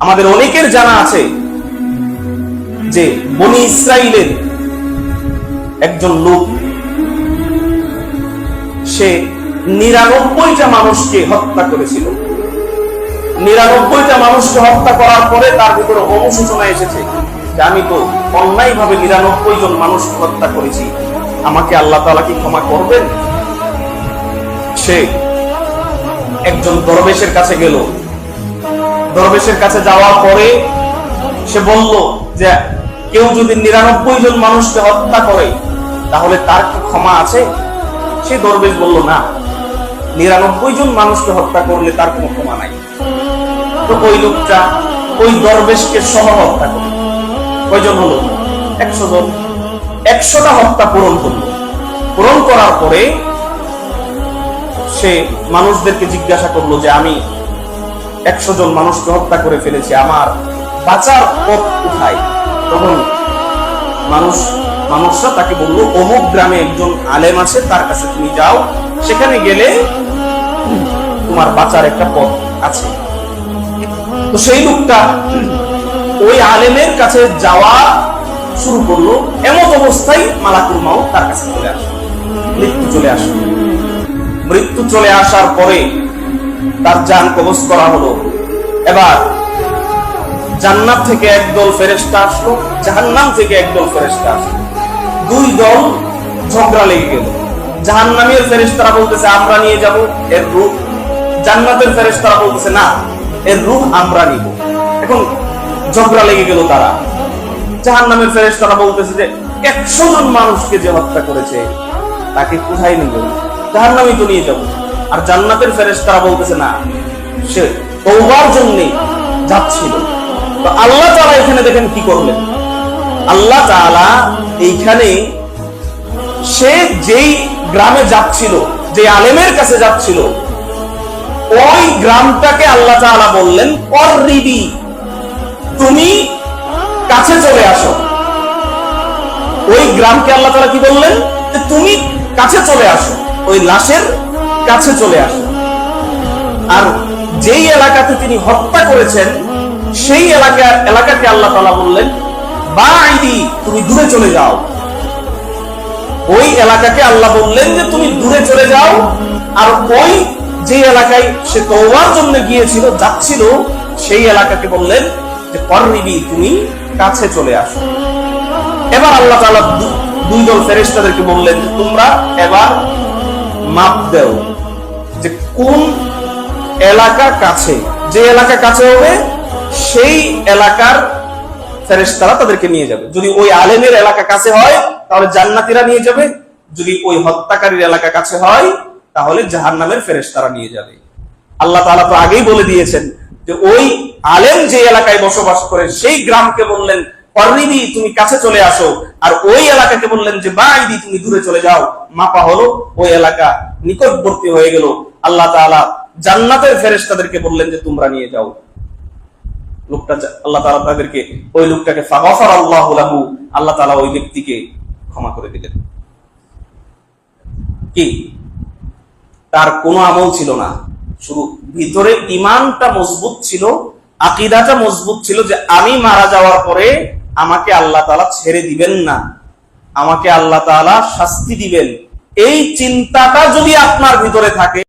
আমাদের অনেকের জানা আছে যে বনি ইসরায়েলের একজন লোক, সে নিরানব্বইটা মানুষকে হত্যা করেছিল। নিরানব্বইটা মানুষকে হত্যা করার পরে তার ভিতরে অনুশোচনা এসেছে যে আমি তো অন্যায় ভাবে নিরানব্বই জন মানুষকে হত্যা করেছি। আমাকে আল্লাহ তালা কি ক্ষমা করবেন? সে একজন দরবেশের কাছে গেল। দরবেশের কাছে যাওয়ার পরে সে বলল যে, কেউ যদি নিরানব্বই জন মানুষকে হত্যা করে, তাহলে তার কি ক্ষমা আছে? সে দরবেশ বলল, না। নিরানব্বই জন মানুষকে হত্যা করলে তার কোনো ক্ষমা নাই। তো ওই লোকটা ওই দরবেশকে সহ হত্যা করল। কয়জন হলো? একশো জন। একশোটা হত্যা পূরণ করল। পূরণ করার পরে সে মানুষদেরকে জিজ্ঞাসা করল যে, আমি একশো জন মানুষকে হত্যা করে ফেলেছি। আমার বাঁচার পথ কোথায়? তখন মানুষ, মানুষরা তাকে বলল, অমুক গ্রামে একজন আলেম আছে, তার কাছে তুমি যাও। সেখানে গেলে তোমার বাঁচার একটা পথ আছে। তো সেই লোকটা ওই আলেমের কাছে যাওয়া শুরু করল। এমন অবস্থায় মালাকুল মাও তার কাছে চলে আসে মৃত্যু চলে আসে মৃত্যু চলে আসার পরে তার যান কবজ করা হলো। এবার জান্নাত থেকে একদল ফেরেস্তা আসলো, জাহান্নাম থেকে একদল ফেরেস্তা আসলো। দুই দল ঝগড়া লেগে গেল। জাহান্নামের ফেরেস্তারা বলতেছে, আমরা নিয়ে যাব। এর রূপ জান্নাতের ফেরেস্তারা বলতেছে, না, এর রূপ আমরা নিব। এখন ঝগড়া লেগে গেল তারা। জাহান্নামের ফেরেস্তারা বলতেছে যে, একশো জন মানুষকে যে হত্যা করেছে, তাকে কোথায় নিব? জাহান্নামে তো নিয়ে যাব। আর জান্নাতের ফেরেস্তারা বলতেছে, না, সে তৌবার জন্য যাচ্ছিল। তো আল্লাহ তাআলা এখানে দেখেন কি করলেন? আল্লাহ তাআলা এইখানে সে যেই গ্রামে যাচ্ছিল যে আলেমের কাছে যাচ্ছিল, ওই গ্রামটাকে আল্লাহ তাআলা বললেন কররিবি তুমি কাছে চলে আসো। ওই গ্রামকে আল্লাহ তাআলা কি বললেন? তুমি কাছে চলে আসো। ওই লাশের কাছে চলে আসো। আর যেই এলাকাতে তিনি হত্যা করেছেন, সেই এলাকা এলাকাকে আল্লাহ তাআলা বললেন, বাঈদি, তুমি দূরে চলে যাও। ওই এলাকাকে আল্লাহ বললেন যে, তুমি দূরে চলে যাও। আর ওই যে এলাকায় সে তওবার জন্য গিয়েছিল, যাচ্ছিল, সেই এলাকাকে বললেন যে করনিবি তুমি কাছে চলে আসো। এবার আল্লাহ তালা দুই দল ফেরেশতাদেরকে বললেন, তোমরা এবার মাপ দেও। কোন এলাকা কাছে? যে এলাকা কাছে হবে, সেই এলাকার ফেরেশতারা তাদেরকে নিয়ে যাবে। যদি ওই আলেমের এলাকা কাছে হয়, তাহলে জান্নাতীরা নিয়ে যাবে। যদি ওই হত্যাকারীর এলাকা কাছে হয়, তাহলে জাহান্নামের ফেরেশতারা নিয়ে যাবে। আল্লাহ তাআলা তো আগেই বলে দিয়েছেন যে, ওই আলেম যে এলাকায় বসবাস করে, সেই গ্রামকে বললেন করনিবি তুমি কাছে চলে আসো। আর ওই এলাকাকে বললেন যে বাইদি তুমি দূরে চলে যাও। মাপা হলো, ওই এলাকা নিকটবর্তী হয়ে গেল। আল্লাহ তাআলা জান্নাতের ফেরেশতাদেরকে বললেন যে, তোমরা নিয়ে যাও। লোকটা আল্লাহ তাআলা তাদেরকে ওই লোকটাকে ফাগফার আল্লাহু লাহু, আল্লাহ তাআলা ওই ব্যক্তিকে ক্ষমা করে দিলেন। কি? তার কোনো আমল ছিল না। শুধু ভিতরে ইমানটা মজবুত ছিল, আকিদাটা মজবুত ছিল যে, আমি মারা যাওয়ার পরে আমাকে আল্লাহ তাআলা ছেড়ে দিবেন না। আমাকে আল্লাহ তাআলা শাস্তি দিবেন। এই চিন্তাটা যদি আপনার ভিতরে থাকে